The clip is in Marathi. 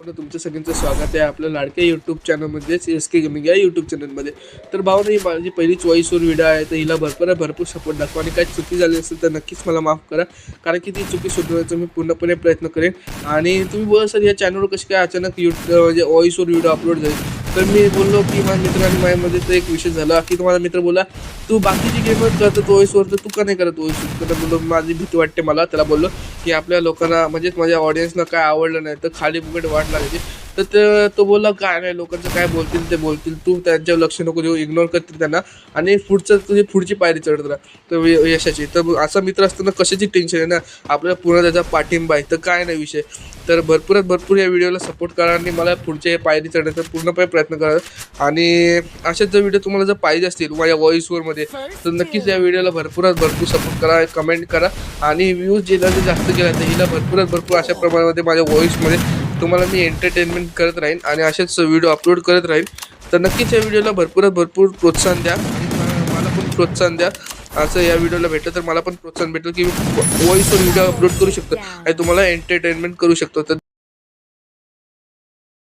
तुमचं सगळ्यांचं स्वागत आहे आपल्या लाडक्या यूट्यूब चॅनलमध्येच एस के गेमिंग या यूट्यूब चॅनलमध्ये तर भावना ही माझी पहिली चॉईसवर व्हिडिओ आहे तर हिला भरपूर भरपूर सपोर्ट दाखवा. आणि काही चुकी झाली असेल तर नक्कीच मला माफ करा कारण की ती चुकी सुधारण्याचा मी पूर्णपणे प्रयत्न करेन. आणि तुम्ही बोला सर या चॅनलवर कशी काय अचानक यूट्यूब म्हणजे वॉईसवर व्हिडिओ अपलोड झाली तर मी बोललो की माझ्या मित्रांनी माझ्यामध्ये तर एक विषय झाला की तुम्हाला मित्र बोला तू बाकीची गेम करतो वॉईसवर तर तू का नाही करत वॉईसवर तर बोललो माझी भीती वाटते मला. त्याला बोललो की आपल्या लोकांना म्हणजेच माझ्या ऑडियन्सला काय आवडलं नाही तर खाली फुकट वाट लागायची तर ते तो बोलला काय नाही लोकांचं काय बोलतील ते बोलतील. तू त्यांच्यावर लक्ष नको देऊ इग्नोर करतील त्यांना आणि पुढचं तुझी पुढची पायरी चढत राहा. तर यशाची. तर असा मित्र असताना कशाची टेन्शन आहे ना? आपल्याला पूर्ण त्याचा पाठिंबा आहे. तर काय नाही विषय. तर भरपूरच भरपूर या व्हिडिओला सपोर्ट करा आणि मला पुढच्या पायरी चढण्याचा पूर्णपणे प्रयत्न करा. आणि असेच जर व्हिडिओ तुम्हाला जर पाहिजे असतील माझ्या व्हॉईसवरमध्ये तर नक्कीच या व्हिडिओला भरपूरच भरपूर सपोर्ट करा कमेंट करा. आणि व्ह्यूज जिला जास्त केला तर हिला भरपूरच भरपूर अशा प्रमाणामध्ये माझ्या व्हॉईसमध्ये तुम्हाला मी एंटरटेनमेंट करत राहीन आणि असेच व्हिडिओ अपलोड करत राहीन तर नक्कीच या व्हिडिओला भरपूरच भरपूर प्रोत्साहन द्या. मला पण प्रोत्साहन द्या. असं या व्हिडिओला भेटलं तर मला पण प्रोत्साहन भेटेल की मी व्हॉईसवर व्हिडिओ अपलोड करू शकतो आणि तुम्हाला एंटरटेनमेंट करू शकतो. तर